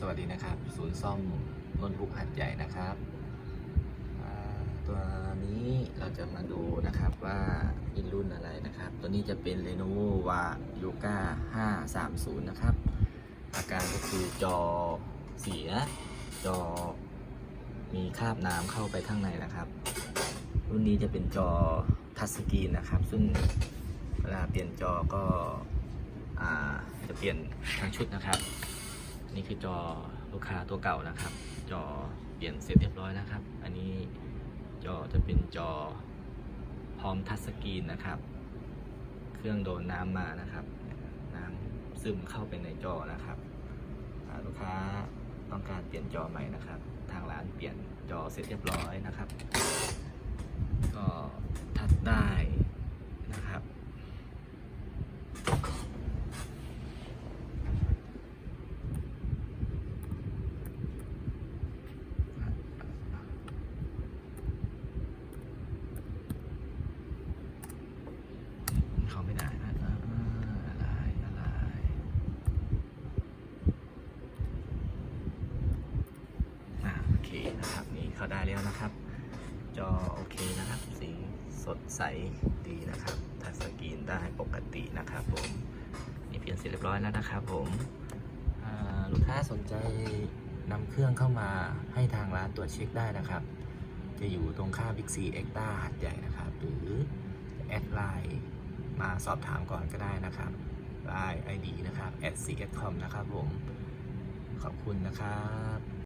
สวัสดีนะครับ ศูนย์ซ่อมโนนบุกหัดใหญ่นะครับ ตัวนี้เราจะมาดูนะครับว่าอินรุ่นอะไรนะครับ ตัวนี้จะเป็น Lenovo Va Yoga 530 นะครับ อาการก็คือจอเสีย จอมีคราบน้ำเข้าไปข้างในนะครับ รุ่นนี้จะเป็นจอทัชสกรีนนะครับ ซึ่งเวลาเปลี่ยนจอก็อจะเปลี่ยนทั้งชุดนะครับ นี่คือจอลูกค้าตัวเก่านะครับ จอเปลี่ยนเสร็จเรียบร้อยนะครับ อันนี้จอจะเป็นจอพร้อมทัชสกรีนนะครับ เครื่องโดนน้ำมานะครับ น้ำซึมเข้าไปในจอนะครับลูกค้าต้องการเปลี่ยนจอใหม่นะครับ ทางร้านเปลี่ยนจอเสร็จเรียบร้อยนะครับ ก็ทัดได้นะครับ เขาไม่ได้นะอ่าอะไรอะไรอ่าโอเค นะครับนี่เขาได้แล้วนะครับ จอโอเคนะครับ สีสดใสดีนะครับทัชสกรีนได้ปกตินะครับผมนี่เปลี่ยนเสร็จเรียบร้อยแล้วนะครับ ผมลูกค้าสนใจนำเครื่องเข้ามาให้ทางร้านตรวจเช็คได้นะครับ จะอยู่ตรงข้ามบิ๊กซีเอ็กต้าหัดใหญ่นะครับ หรือแอดไลน์มาสอบถามก่อนก็ได้นะครับไลน์ ID นะครับ at cs com นะครับผม ขอบคุณนะครับ